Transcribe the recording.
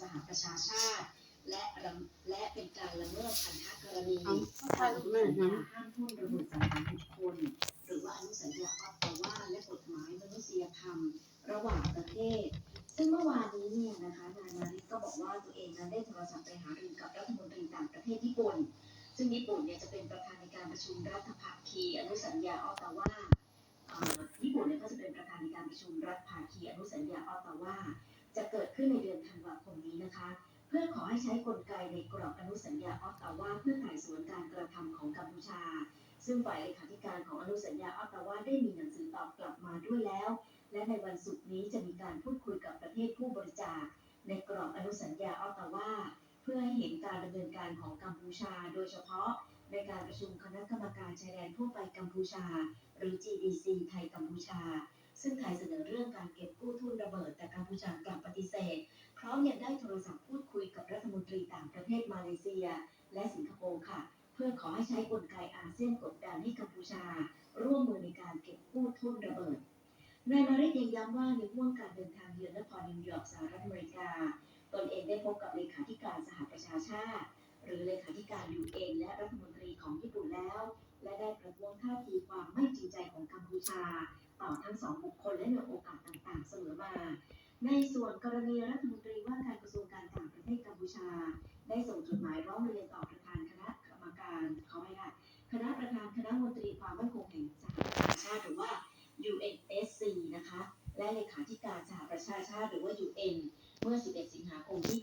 สหประชาชาติ และระและเป็นการละเมิดพันธกรณีเอาตามอนุสัญญาห้ามทุ่นระเบิดสังหารบุคคลหรือว่าอนุสัญญาออตตาวาและกฎหมายมนุษยธรรม ระหว่างประเทศ ซึ่งเมื่อวานนี้เนี่ยนะคะนายมาริสก็บอกว่าตัวเองนั้นได้โทรศัพท์ไปหารือกับรัฐมนตรีต่างประเทศญี่ปุ่น ซึ่งญี่ปุ่นเนี่ยจะเป็นประธานในการประชุมรัฐภาคีอนุสัญญาออตตาวาเอ่อญี่ปุ่นเนี่ยก็จะเป็นประธานในการประชุมรัฐภาคีอนุสัญญาออตตาวาจะเกิดขึ้นในเดือนธันวาคม นะคะ เพื่อขอให้ใช้กลไกในกรอบอนุสัญญาออตตาวาเพื่อไต่สวนการกระทำของกัมพูชา ซึ่งฝ่ายเลขาธิการของอนุสัญญาออตตาวาได้มีหนังสือตอบกลับมาด้วยแล้ว และในวันศุกร์นี้จะมีการพูดคุยกับประเทศผู้บริจาค ในกรอบอนุสัญญาออตตาวาเพื่อให้เห็นการดำเนินการของกัมพูชา โดยเฉพาะในการประชุมคณะกรรมการชายแดนทั่วไปกัมพูชา หรือ GDC ไทยกัมพูชา ซึ่งไทยเสนอเรื่องการเก็บกู้ทุนระเบิดแต่กัมพูชากลับปฏิเสธ ร้อมยังได้โทรศัพท์พูดคุยกับรัฐมนตรีต่างประเทศมาเลเซีย และสิงคโปร์ค่ะ เพื่อขอให้ใช้กลไกอาเซียนกดดันให้กัมพูชา ร่วมมือในการเก็บกู้ทุนระเบิดนายมาริสยังย้ำว่าในห่วงการเดินทางเยือนนครนิวยอร์กสหรัฐอเมริกา ตนเองได้พบกับเลขาธิการสหประชาชาติ หรือเลขาธิการยูเอ็นและรัฐมนตรีของญี่ปุ่นแล้ว และได้ประท้วงท่าทีความไม่จริงใจของกัมพูชา ต่อทั้งสองบุคคลและในโอกาสต่างๆเสมอมา ในส่วนกรณีรัฐมนตรีาการกระทรวงการต่างประเทศกัมพูชา ได้ส่งจดหมายร้องเรียนต่อประธานคณะกรรมการเขาไม่ได้คณะประธานคณะมนตรีความมั่นคงแห่งสหประชาชาติหรือว่า UNSC นะคะ และเลขาธิการสหประชาชาติหรือว่า UN เมื่อ 11 สิงหาคมที่